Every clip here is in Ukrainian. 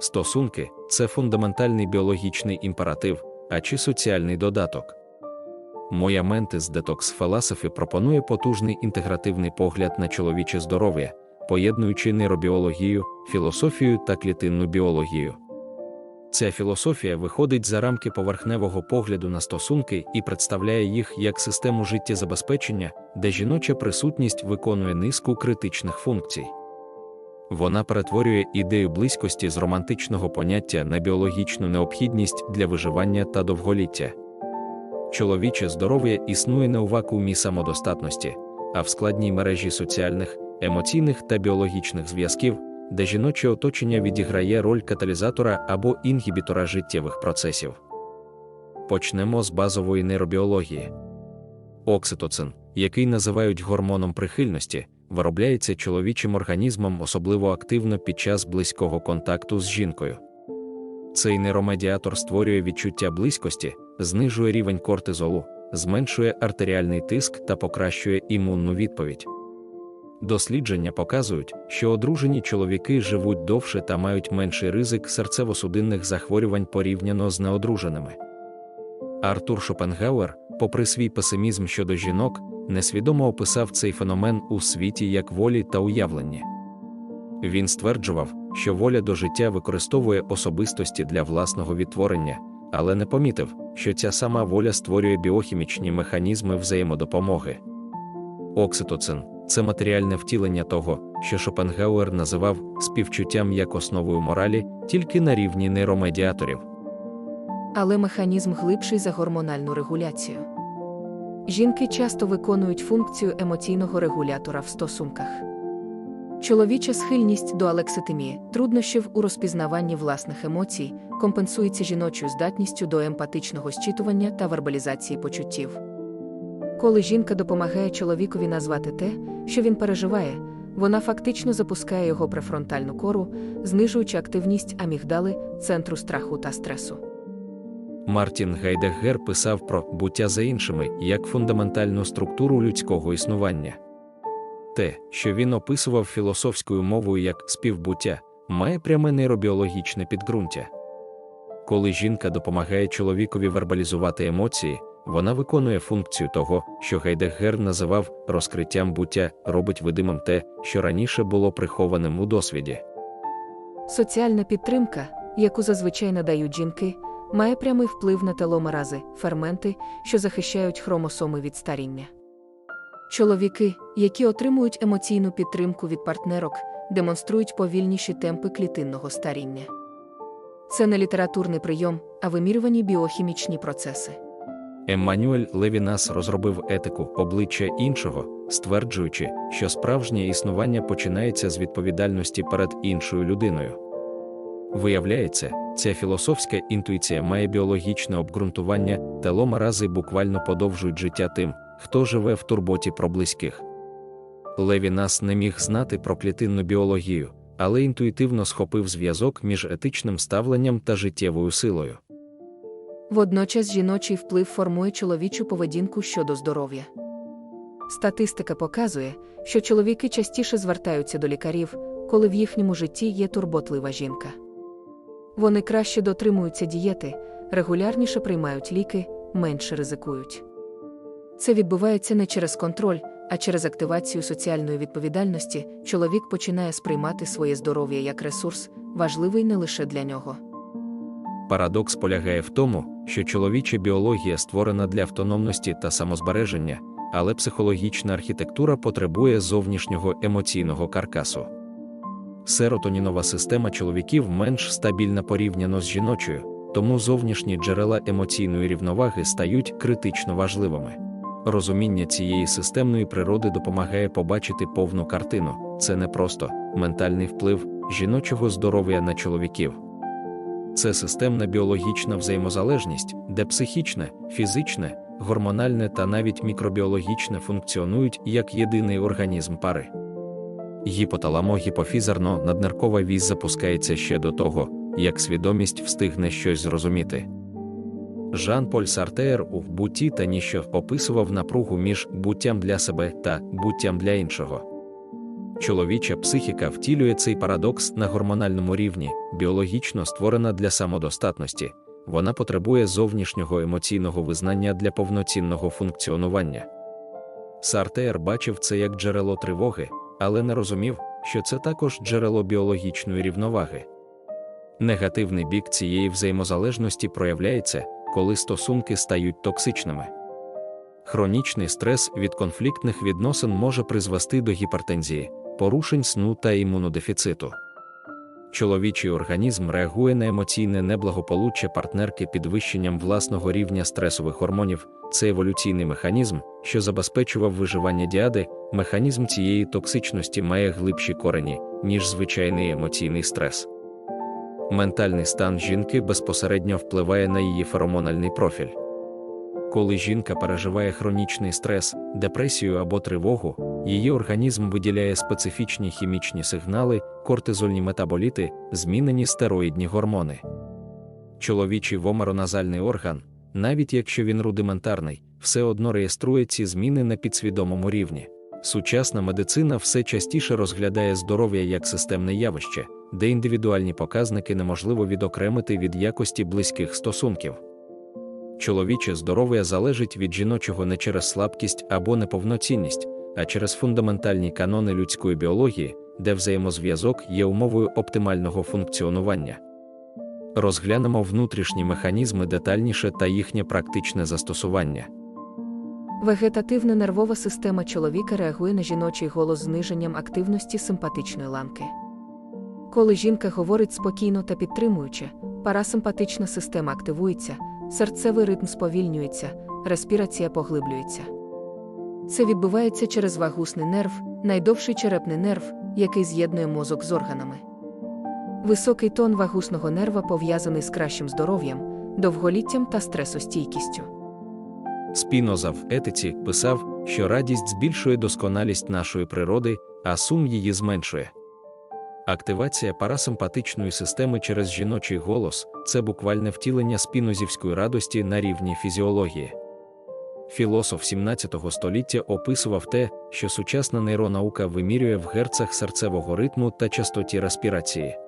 Стосунки це фундаментальний біологічний імператив, а чи соціальний додаток. Моя ментис детокс філософі пропонує потужний інтегративний погляд на чоловіче здоров'я, поєднуючи нейробіологію, філософію та клітинну біологію. Ця філософія виходить за рамки поверхневого погляду на стосунки і представляє їх як систему життєзабезпечення, де жіноча присутність виконує низку критичних функцій. Вона перетворює ідею близькості з романтичного поняття на біологічну необхідність для виживання та довголіття. Чоловіче здоров'я існує не у вакуумі самодостатності, а в складній мережі соціальних, емоційних та біологічних зв'язків, де жіноче оточення відіграє роль каталізатора або інгібітора життєвих процесів. Почнемо з базової нейробіології. Окситоцин, який називають гормоном прихильності, виробляється чоловічим організмом особливо активно під час близького контакту з жінкою. Цей нейромедіатор створює відчуття близькості, знижує рівень кортизолу, зменшує артеріальний тиск та покращує імунну відповідь. Дослідження показують, що одружені чоловіки живуть довше та мають менший ризик серцево-судинних захворювань порівняно з неодруженими. Артур Шопенгауер, попри свій песимізм щодо жінок, несвідомо описав цей феномен у світі як волі та уявлення. Він стверджував, що воля до життя використовує особистості для власного відтворення, але не помітив, що ця сама воля створює біохімічні механізми взаємодопомоги. Окситоцин це матеріальне втілення того, що Шопенгауер називав співчуттям як основою моралі тільки на рівні нейромедіаторів. Але механізм глибший за гормональну регуляцію. Жінки часто виконують функцію емоційного регулятора в стосунках. Чоловіча схильність до алекситимії, труднощів у розпізнаванні власних емоцій, компенсується жіночою здатністю до емпатичного зчитування та вербалізації почуттів. Коли жінка допомагає чоловікові назвати те, що він переживає, вона фактично запускає його префронтальну кору, знижуючи активність амігдали, центру страху та стресу. Мартін Гайдеггер писав про буття за іншими як фундаментальну структуру людського існування. Те, що він описував філософською мовою як співбуття, має пряме нейробіологічне підґрунтя. Коли жінка допомагає чоловікові вербалізувати емоції, вона виконує функцію того, що Гайдеггер називав розкриттям буття, робить видимим те, що раніше було прихованим у досвіді. Соціальна підтримка, яку зазвичай надають жінки, має прямий вплив на теломерази, ферменти, що захищають хромосоми від старіння. Чоловіки, які отримують емоційну підтримку від партнерок, демонструють повільніші темпи клітинного старіння. Це не літературний прийом, а вимірювані біохімічні процеси. Еммануель Левінас розробив етику обличчя іншого, стверджуючи, що справжнє існування починається з відповідальності перед іншою людиною. Виявляється, ця філософська інтуїція має біологічне обґрунтування, теломерази буквально подовжують життя тим, хто живе в турботі про близьких. Левінас не міг знати про клітинну біологію, але інтуїтивно схопив зв'язок між етичним ставленням та життєвою силою. Водночас жіночий вплив формує чоловічу поведінку щодо здоров'я. Статистика показує, що чоловіки частіше звертаються до лікарів, коли в їхньому житті є турботлива жінка. Вони краще дотримуються дієти, регулярніше приймають ліки, менше ризикують. Це відбувається не через контроль, а через активацію соціальної відповідальності. Чоловік починає сприймати своє здоров'я як ресурс, важливий не лише для нього. Парадокс полягає в тому, що чоловіча біологія створена для автономності та самозбереження, але психологічна архітектура потребує зовнішнього емоційного каркасу. Серотонінова система чоловіків менш стабільна порівняно з жіночою, тому зовнішні джерела емоційної рівноваги стають критично важливими. Розуміння цієї системної природи допомагає побачити повну картину це не просто ментальний вплив жіночого здоров'я на чоловіків. Це системна біологічна взаємозалежність, де психічне, фізичне, гормональне та навіть мікробіологічне функціонують як єдиний організм пари. Гіпоталамо-гіпофізарно надниркова вісь запускається ще до того, як свідомість встигне щось зрозуміти. Жан-Поль Сартеєр у «Бутті та ніщо описував напругу між буттям для себе та буттям для іншого. Чоловіча психіка втілює цей парадокс на гормональному рівні, біологічно створена для самодостатності, вона потребує зовнішнього емоційного визнання для повноцінного функціонування. Сартеєр бачив це як джерело тривоги, але не розумів, що це також джерело біологічної рівноваги. Негативний бік цієї взаємозалежності проявляється, коли стосунки стають токсичними. Хронічний стрес від конфліктних відносин може призвести до гіпертензії, порушень сну та імунодефіциту. Чоловічий організм реагує на емоційне неблагополуччя партнерки підвищенням власного рівня стресових гормонів. Це еволюційний механізм, що забезпечував виживання діади. Механізм цієї токсичності має глибші корені, ніж звичайний емоційний стрес. Ментальний стан жінки безпосередньо впливає на її феромональний профіль. Коли жінка переживає хронічний стрес, депресію або тривогу, її організм виділяє специфічні хімічні сигнали, кортизольні метаболіти, змінені стероїдні гормони. Чоловічий вомероназальний орган, навіть якщо він рудиментарний, все одно реєструє ці зміни на підсвідомому рівні. Сучасна медицина все частіше розглядає здоров'я як системне явище, де індивідуальні показники неможливо відокремити від якості близьких стосунків. Чоловіче здоров'я залежить від жіночого не через слабкість або неповноцінність, а через фундаментальні канони людської біології, де взаємозв'язок є умовою оптимального функціонування. Розглянемо внутрішні механізми детальніше та їхнє практичне застосування. Вегетативна нервова система чоловіка реагує на жіночий голос зниженням активності симпатичної ланки. Коли жінка говорить спокійно та підтримуюче, парасимпатична система активується, серцевий ритм сповільнюється, респірація поглиблюється. Це відбувається через вагусний нерв, найдовший черепний нерв, який з'єднує мозок з органами. Високий тон вагусного нерва пов'язаний з кращим здоров'ям, довголіттям та стресостійкістю. Спіноза в етиці писав, що радість збільшує досконалість нашої природи, а сум її зменшує. Активація парасимпатичної системи через жіночий голос це буквальне втілення спінозівської радості на рівні фізіології. Філософ 17 століття описував те, що сучасна нейронаука вимірює в герцах серцевого ритму та частоті респірації.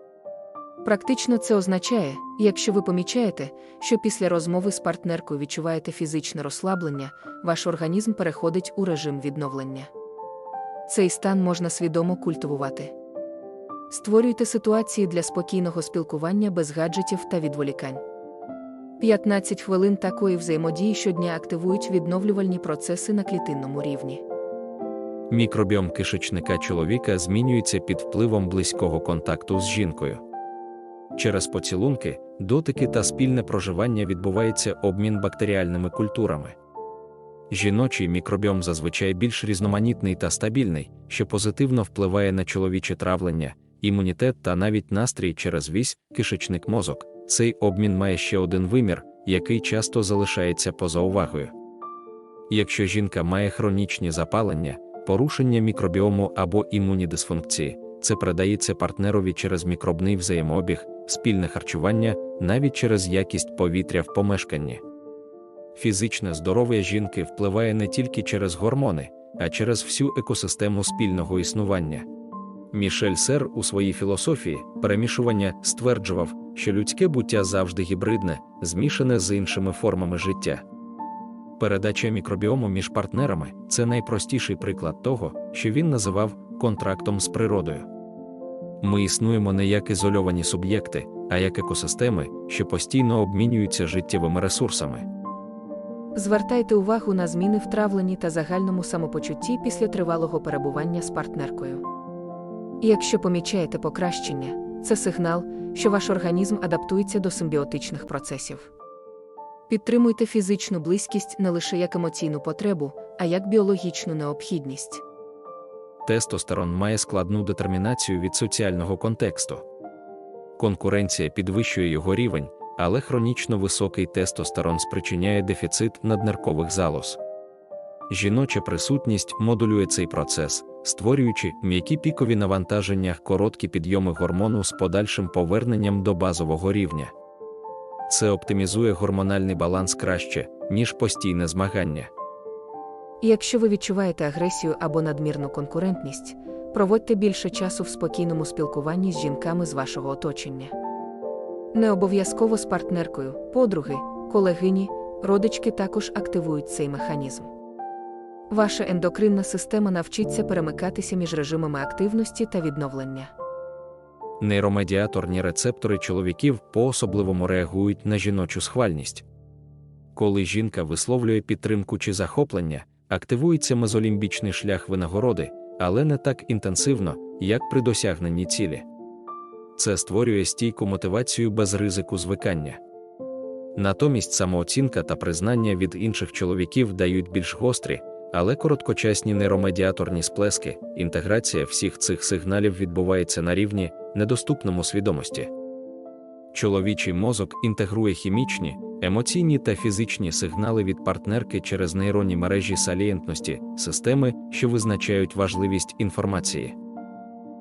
Практично це означає, якщо ви помічаєте, що після розмови з партнеркою відчуваєте фізичне розслаблення, ваш організм переходить у режим відновлення. Цей стан можна свідомо культивувати. Створюйте ситуації для спокійного спілкування без гаджетів та відволікань. 15 хвилин такої взаємодії щодня активують відновлювальні процеси на клітинному рівні. Мікробіом кишечника чоловіка змінюється під впливом близького контакту з жінкою. Через поцілунки, дотики та спільне проживання відбувається обмін бактеріальними культурами. Жіночий мікробіом зазвичай більш різноманітний та стабільний, що позитивно впливає на чоловіче травлення, імунітет та навіть настрій через вісь, кишечник мозок. Цей обмін має ще один вимір, який часто залишається поза увагою. Якщо жінка має хронічні запалення, порушення мікробіому або імунні дисфункції, це передається партнерові через мікробний взаємообіг, спільне харчування, навіть через якість повітря в помешканні. Фізичне здоров'я жінки впливає не тільки через гормони, а через всю екосистему спільного існування. Мішель Сер у своїй філософії перемішування стверджував, що людське буття завжди гібридне, змішане з іншими формами життя. Передача мікробіому між партнерами це найпростіший приклад того, що він називав контрактом з природою. Ми існуємо не як ізольовані суб'єкти, а як екосистеми, що постійно обмінюються життєвими ресурсами. Звертайте увагу на зміни в травленні та загальному самопочутті після тривалого перебування з партнеркою. І якщо помічаєте покращення, це сигнал, що ваш організм адаптується до симбіотичних процесів. Підтримуйте фізичну близькість не лише як емоційну потребу, а як біологічну необхідність. Тестостерон має складну детермінацію від соціального контексту. Конкуренція підвищує його рівень, але хронічно високий тестостерон спричиняє дефіцит надниркових залоз. Жіноча присутність модулює цей процес, створюючи м'які пікові навантаження, короткі підйоми гормону з подальшим поверненням до базового рівня. Це оптимізує гормональний баланс краще, ніж постійне змагання. Якщо ви відчуваєте агресію або надмірну конкурентність, проводьте більше часу в спокійному спілкуванні з жінками з вашого оточення. Не обов'язково з партнеркою, подруги, колегині, родички також активують цей механізм. Ваша ендокринна система навчиться перемикатися між режимами активності та відновлення. Нейромедіаторні рецептори чоловіків по-особливому реагують на жіночу схвальність. Коли жінка висловлює підтримку чи захоплення, активується мезолімбічний шлях винагороди, але не так інтенсивно, як при досягненні цілі. Це створює стійку мотивацію без ризику звикання. Натомість самооцінка та признання від інших чоловіків дають більш гострі, але короткочасні нейромедіаторні сплески, інтеграція всіх цих сигналів відбувається на рівні, недоступному свідомості. Чоловічий мозок інтегрує хімічні, емоційні та фізичні сигнали від партнерки через нейронні мережі салієнтності, системи, що визначають важливість інформації.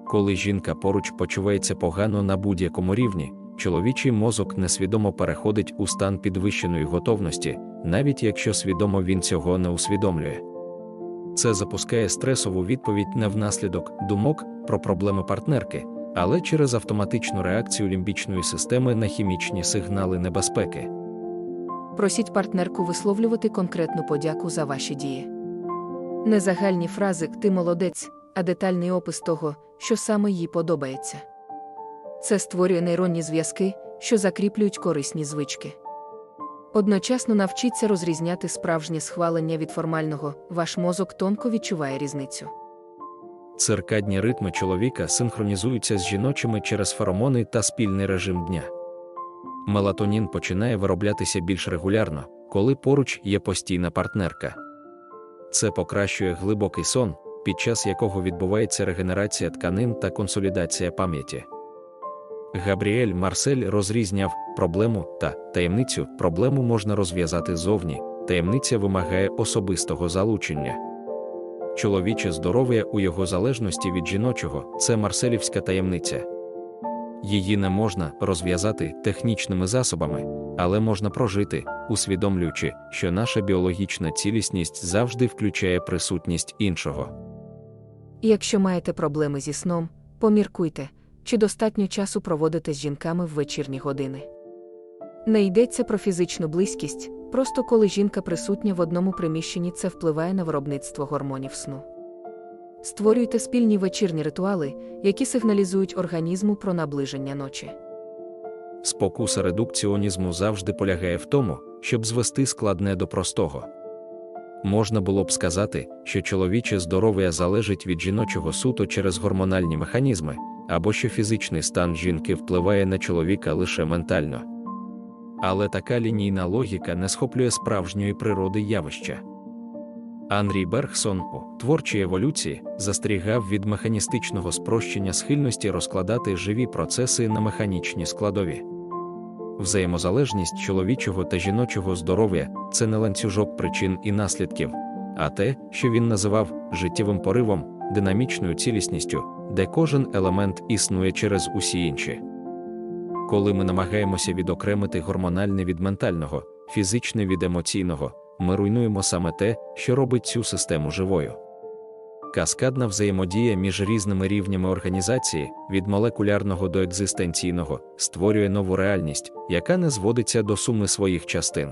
Коли жінка поруч почувається погано на будь-якому рівні, чоловічий мозок несвідомо переходить у стан підвищеної готовності, навіть якщо свідомо він цього не усвідомлює. Це запускає стресову відповідь не внаслідок думок про проблеми партнерки, але через автоматичну реакцію лімбічної системи на хімічні сигнали небезпеки. Просіть партнерку висловлювати конкретну подяку за ваші дії. Не загальні фрази ти молодець, а детальний опис того, що саме їй подобається. Це створює нейронні зв'язки, що закріплюють корисні звички. Одночасно навчіться розрізняти справжнє схвалення від формального, ваш мозок тонко відчуває різницю. Циркадні ритми чоловіка синхронізуються з жіночими через феромони та спільний режим дня. Мелатонін починає вироблятися більш регулярно, коли поруч є постійна партнерка. Це покращує глибокий сон, під час якого відбувається регенерація тканин та консолідація пам'яті. Габріель Марсель розрізняв проблему та таємницю. Проблему можна розв'язати зовні, таємниця вимагає особистого залучення. Чоловіче здоров'я у його залежності від жіночого це марселівська таємниця. Її не можна розв'язати технічними засобами, але можна прожити, усвідомлюючи, що наша біологічна цілісність завжди включає присутність іншого. Якщо маєте проблеми зі сном, поміркуйте, чи достатньо часу проводите з жінками в вечірні години. Не йдеться про фізичну близькість, просто коли жінка присутня в одному приміщенні, це впливає на виробництво гормонів сну. Створюйте спільні вечірні ритуали, які сигналізують організму про наближення ночі. Спокуса редукціонізму завжди полягає в тому, щоб звести складне до простого. Можна було б сказати, що чоловіче здоров'я залежить від жіночого суто через гормональні механізми, або що фізичний стан жінки впливає на чоловіка лише ментально. Але така лінійна логіка не схоплює справжньої природи явища. Анрій Бергсон у творчій еволюції застерігав від механістичного спрощення схильності розкладати живі процеси на механічні складові. Взаємозалежність чоловічого та жіночого здоров'я це не ланцюжок причин і наслідків, а те, що він називав життєвим поривом, динамічною цілісністю, де кожен елемент існує через усі інші. Коли ми намагаємося відокремити гормональне від ментального, фізичне від емоційного, ми руйнуємо саме те, що робить цю систему живою. Каскадна взаємодія між різними рівнями організації, від молекулярного до екзистенційного, створює нову реальність, яка не зводиться до суми своїх частин.